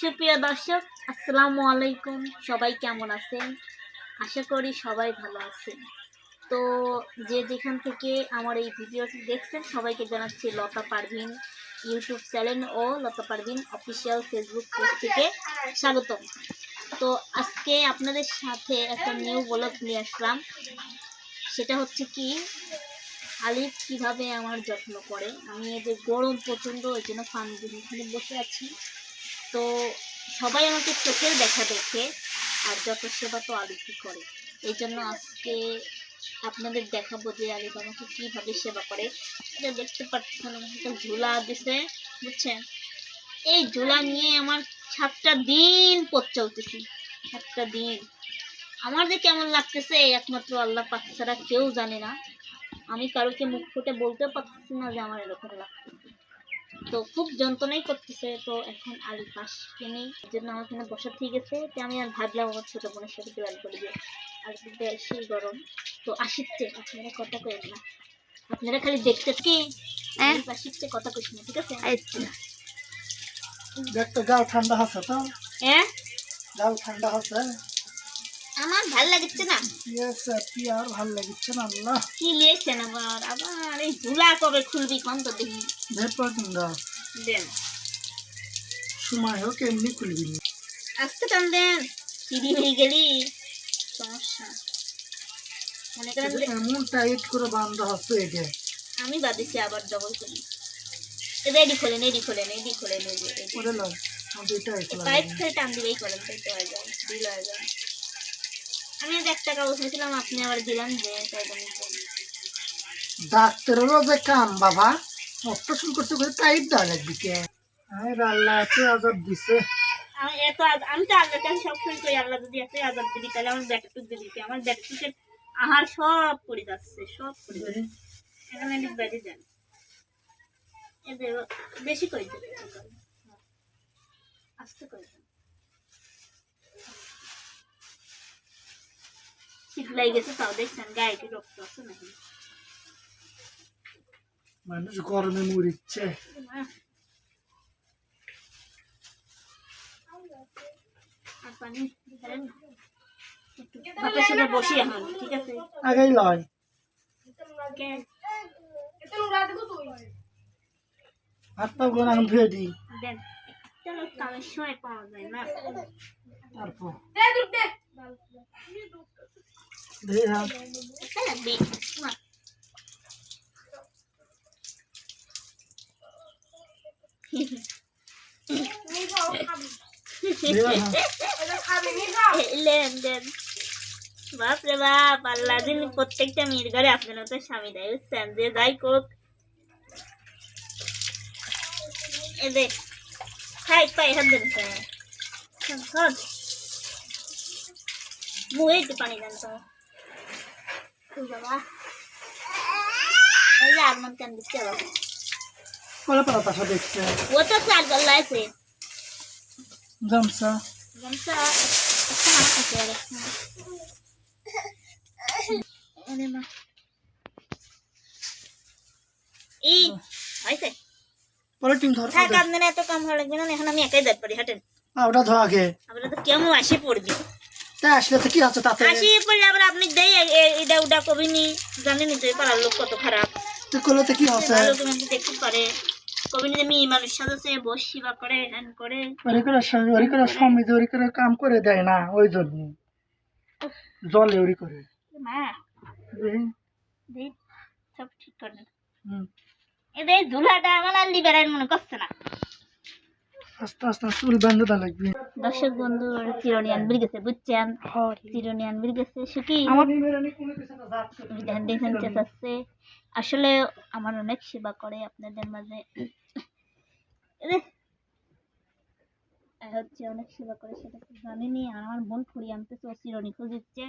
সুপ্রিয় দর্শক, আসসালামু আলাইকুম। সবাই কেমন আছেন? আশা করি সবাই ভালো আছেন। তো যে যেখান থেকে আমার এই ভিডিওটি দেখছেন, সবাইকে জানাচ্ছি লতা পারভিন ইউটিউব চ্যানেল ও Lata Parvin official Facebook page থেকে স্বাগতম। তো আজকে আপনাদের সাথে একটা নিউ ব্লগ নিয়ে আসলাম। সেটা হচ্ছে কি, আলিফ কীভাবে আমার যত্ন করে? আমি এই যে গরম প্রচণ্ড, ওই জন্য ফান এখানে বসে আছি। তো সবাই আমাকে চোখের দেখা দেখে আর যত সেবা তো আলিফই করে। এই জন্য আজকে আপনাদের দেখাবো যে আলিফ আমাকে কীভাবে সেবা করে। এটা দেখতে পাচ্ছেন আমাকে ঝুলা দিছে, বুঝছেন? এই ঝুলা নিয়ে আমার সাতটা দিন পথ চলতেছি, সাতটা দিন। আমার যে কেমন লাগতেছে একমাত্র আল্লাহ পাক ছাড়া কেউ জানে না। আমি কারোকে মুখ ফুটে বলতেও পারতেছি না যে আমার এরকম লাগতেছে। তো খুব যন্ত্রণাই করতেছে। তো এখন আলু পাশ কিনে এই জন্য আমার এখানে বসা ঠিক আছে। তো আমি আর ভাবলাম আমার ছোটো বোনের সাথে প্ল্যান করে দিয়ে আর বেশি গরম। তো আসিচ্ছে আপনারা কথা করেন না। আপনারা খালি দেখতে কি হ্যাঁ। আসিচ্ছে কথা কইস না ঠিক আছে? আচ্ছা। দেখতে গাও ঠান্ডা আছে তো? হ্যাঁ? গাও ঠান্ডা আছে। আমার ভালো লাগছে না? কি আর ভালো লাগিচ্ছে না আল্লাহ। কি লিয়েছেন আবার? আবার এই ঝুলা কবে খুলবি কোন তো দেখি। কিংবা দেন। সময় হোক এমনি খুলবি আজকে টান দেন সিঁড়ি হয়ে গেলি। সমস্যা। মনে এমন টাইট করে বান্ধা হচ্ছে এটা আমি বাদিছি আবার ডবল করি। রেডি খোলেন এডি খোলেন এডি খোলেন। করে লাও আমাদের এটা পাইপ থেকে টান দিবেই করেন তাই তো হয়ে যায় দিল হয়ে যায়। আমি এক টাকা বসেছিলাম আপনি আবার দিলাম যে। ডাক্তারেরও যে কাম বাবা। অপারেশন করতে করে টাইট দেওয়া লাগবে কে? আল্লাহ এত আজাব দিছে। আমি এত আমি তো আল্লাহর কাছে সবসময় করি আল্লাহ যদি এত আজাদ দিবি তাহলে আমার ব্যাকটুক দিতে আমার ব্যাকটুকের আহার সব পড়ে যাচ্ছে সব পড়ে যাচ্ছে। এখানে এদিক বেড়ে যান। বেশি করে দেবে? আস্তে করে শীত গেছে তাও দেখছেন গায়ে কি রক্ত আছে নাকি মানুষ গরমে মরিচ্ছে আর পানি দিলেন না? একটু ভাতের সাথে বসি এখন ঠিক আছে আগেই লয়? হাত পা গুলো এখন ধুয়ে দিই চলো কামের সময় পাওয়া যায় না তারপর হ্যাঁ দি না ধুয়ে হাত লেন দেন বাপরে বাপ আল্লাহ দিন প্রত্যেকটা মেয়ের ঘরে আপনার তো স্বামী দেয় বুঝছেন? যে যাই কোক এ দেখ খাই পাই হাত দেন হদ একটু পানি দেন তো ওই বাবা এই যে আর মন কেন দিচ্ছে বাবা কলা পালা তাসা দেখছে ও তো চার গল্লা আছে গামছা গামছা পলিটিন ধর থাক আপনার এত কাম ভালো লাগবে না এখন আমি একাই যাই পারি হাঁটেন ওটা আগে তো কেমন আসি পড়বি তা আসলে তো কি আছে তাতে? আসি পড়লে আবার আপনি দেই এটা ওটা কবিনি। জানেনি তো পাড়ার লোক কত খারাপ। তুই করলে তো কি আছে ভালো তুমি দেখতে পারে। কবিনি মেয়ে মানুষ সাজাছে বসি বা করে হ্যান করে। ওরি করে ওরি করে সমিতি ওরি করে কাম করে দেয় না ওই জন্য। জলে ওরি করে। মা। দেই সব ঠিক করে হুম। এদের ঝুলাটা আমার আর লিবারের মনে করছে না। আস্তে আস্তে চুল লাগবে। দর্শক বন্ধু চিরনিয়ান বুঝছেন? চিরনিয়ান বের গেছে সুখী আমার ধ্যান দেখেন চেঁচাচ্ছে। আসলে আমার অনেক সেবা করে আপনাদের মাঝে। হচ্ছে অনেক সেবা করে সেটা তো জানিনি আর আমার বোন ফুরিয়ে আনতেছে ও চিরনি খুঁজিচ্ছে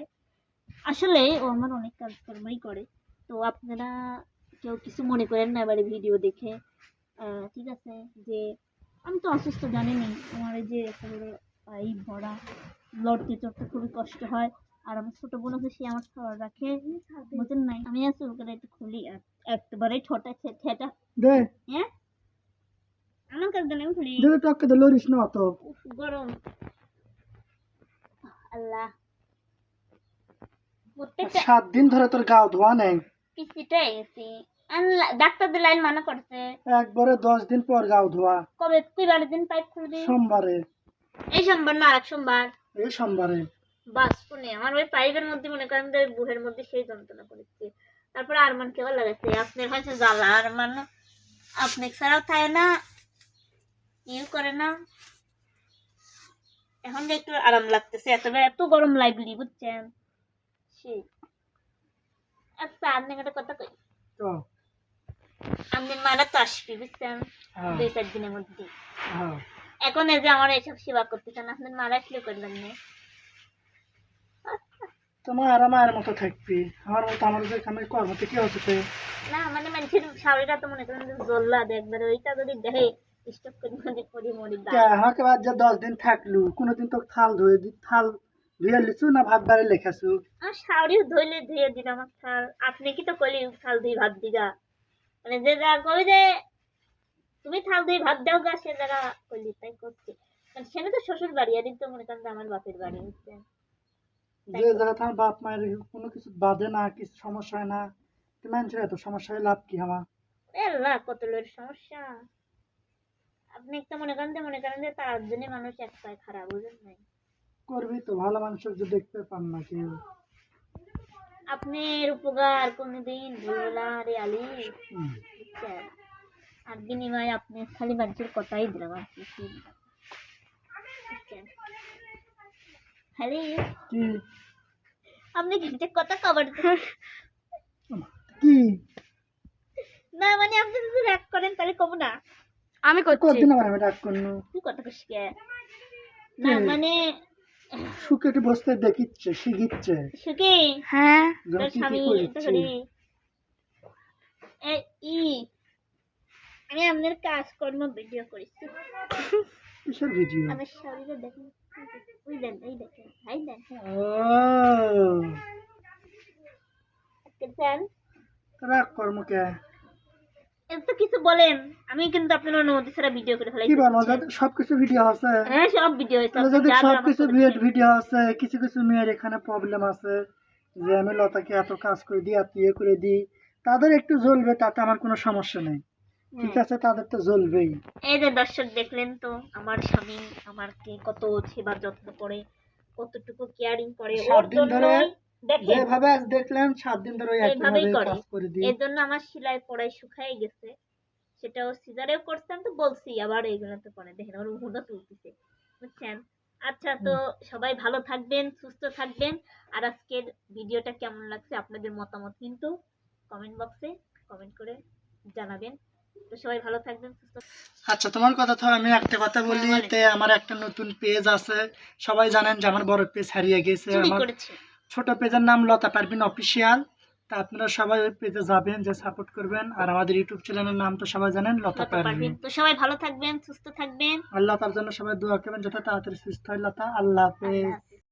আসলে ও আমার অনেক কাজকর্মই করে। তো আপনারা কেউ কিছু মনে করেন না এবারে ভিডিও দেখে? আহ, ঠিক আছে যে আমি তো অসুস্থ জানিনি আমার এই যে একেবারে পাই ভরা লড়তে চড়তে খুবই কষ্ট হয়। আর আমার ছোট বোন আছে সে আমার খাবার রাখে। বুঝেন নাই? আমি আছি ওখানে একটু খুলি এক- একেবারে ছোটা ঠেটা। দে। হ্যাঁ? আমার কাছে আমি খুলি। টক্কে তো লড়িস না অত। গরম। আল্লাহ। প্রত্যেকটা সাত দিন ধরে তোর গাও ধোয়া নেই। পিসিটা আল্লাহ ডাক্তারদের লাইন মানা করছে। একবারে দশ দিন পর গাও ধোয়া। কবে কুইবার দিন পাইপ খুলবি সোমবারে। এই সোমবার না আরেক সোমবার। এই সোমবারে। বাস শুনে আমার ওই পাইপের মধ্যে মনে করেন যে বুহের মধ্যে সেই যন্ত্রণা করেছে। তারপরে আরমান কেবল লাগাচ্ছে আপনার হয়েছে জ্বালা আরমান। আপনি ছাড়াও থাকে না ইউ করে না। এখন যে একটু আরাম লাগতেছে এত এত গরম লাগলি বুঝছেন? সেই। আচ্ছা আপনি একটা কথা কই? তো তো আসবি বুঝছেন? হ্যাঁ, দুই চার দিনের মধ্যে হ্যাঁ। এখন এই যে আমার এইসব সেবা করতেছেন আপনার মারা আসলে করবেন না। তোমার আমার মতো থাকবি। আমার মতো আমার যে আমি হচ্ছে না মানে মানুষের শাড়িটা তো মনে করেন জল্লা দেখবে ওইটা যদি দেখে স্টক করে মনে করি মরি আমাকে বাদ যে দশ দিন থাকলু। কোনোদিন তো থাল ধুয়ে দি থাল ধুয়ে লিছু না ভাত বাড়ি লেখাছু আর শাড়িও ধুইলে ধুয়ে দিলাম আমার থাল। আপনি কি তো কলি থাল ধুই ভাত দিগা? মানে যে যা কই যে তুমি থাল ধুই ভাত দাও গা সে জায়গা কইলি তাই করছি। মানে সেটা তো শ্বশুর বাড়ি আর তো মনে করেন আমার বাপের বাড়ি বুঝছেন যে জায়গা তোমার বাপ মায়ের কোনো কিছু বাদে না কিছু সমস্যা হয় না মানুষের এত সমস্যা হয় লাভ কি আমার? আল্লাহ কত লোর সমস্যা। আপনি একটা মনে করেন যে মনে করেন যে তার জন্য মানুষ এক পায়ে খারাপ বুঝেন নাই? করবি তো ভালো মানুষের যে দেখতে পান না কেউ। আপনার উপকার কোনোদিন ভুলবেলা রে আলী। হুম। আর বিনিময়ে আপনি খালি মানুষের কথাই দিলাম আর কি খালি কি? আপনি কিন্তু কথা কবার কি? না মানে আপনি যদি রাগ করেন তাহলে কব না। আমি করছি। কতদিন আমি ডাক করনু? তুই কথা কইস কে? না মানে সুখে একটু বসতে দেখিচ্ছে শিখিচ্ছে। সুখী? হ্যাঁ। তোর স্বামী তো করি এ ই। আমি আপনার কাজকর্ম ভিডিও করেছি। কিসের ভিডিও? আমার শরীরে দেখেন। ওই দেন এই দেখেন এই দেখেন ও। রাগ কর্ম কে এত কিছু বলেন। আমি কিন্তু আপনার অনুমতি ছাড়া ভিডিও করে ফেলাই কি বলো যাতে সবকিছু ভিডিও আছে? হ্যাঁ সব ভিডিও সবকিছু ভিডিও আছে কিছু কিছু মেয়ের এখানে প্রবলেম আছে যে আমি লতাকে এত কাজ করে দিই এত ইয়ে করে দিই। তাদের একটু জ্বলবে তাতে আমার কোনো সমস্যা নেই। ঠিক। আছে তাদের তো জ্বলবেই। এই যে দর্শক দেখলেন তো আমার স্বামী আমাকে কত সেবা যত্ন করে কতটুকু কেয়ারিং করে। ওর জন্যই দেখেন যেভাবে দেখলেন সাত দিন ধরে এইভাবেই করে। কাজ করে দিই। এর জন্য আমার সেলাই পড়াই শুকাই গেছে। সেটাও সিজারেও করতাম তো বলছি আবার করে দেখেন মুখটা তুলতেছে বুঝছেন? আচ্ছা তো সবাই ভালো থাকবেন সুস্থ থাকবেন। আর আজকের ভিডিওটা কেমন লাগছে আপনাদের মতামত কিন্তু কমেন্ট বক্সে কমেন্ট করে জানাবেন। তো সবাই ভালো থাকবেন সুস্থ আচ্ছা তোমার কথা তো আমি একটা কথা বলি হ্যাঁ, তে আমার একটা নতুন পেজ আছে। সবাই জানেন যে আমার বড় পেজ হারিয়ে গেছে। আমার করেছে। ছোট পেজের নাম লতা পারবিন অফিসিয়াল। তা আপনারা সবাই ওই পেজে যাবেন যে সাপোর্ট করবেন। আর আমাদের ইউটিউব চ্যানেলের নাম তো সবাই জানেন লতা পারবেন তো সবাই ভালো থাকবেন সুস্থ থাকবেন। আল্লাহ তার জন্য সবাই দোয়া করবেন যত তাড়াতাড়ি সুস্থ হয় লতা। আল্লাহ হাফেজ।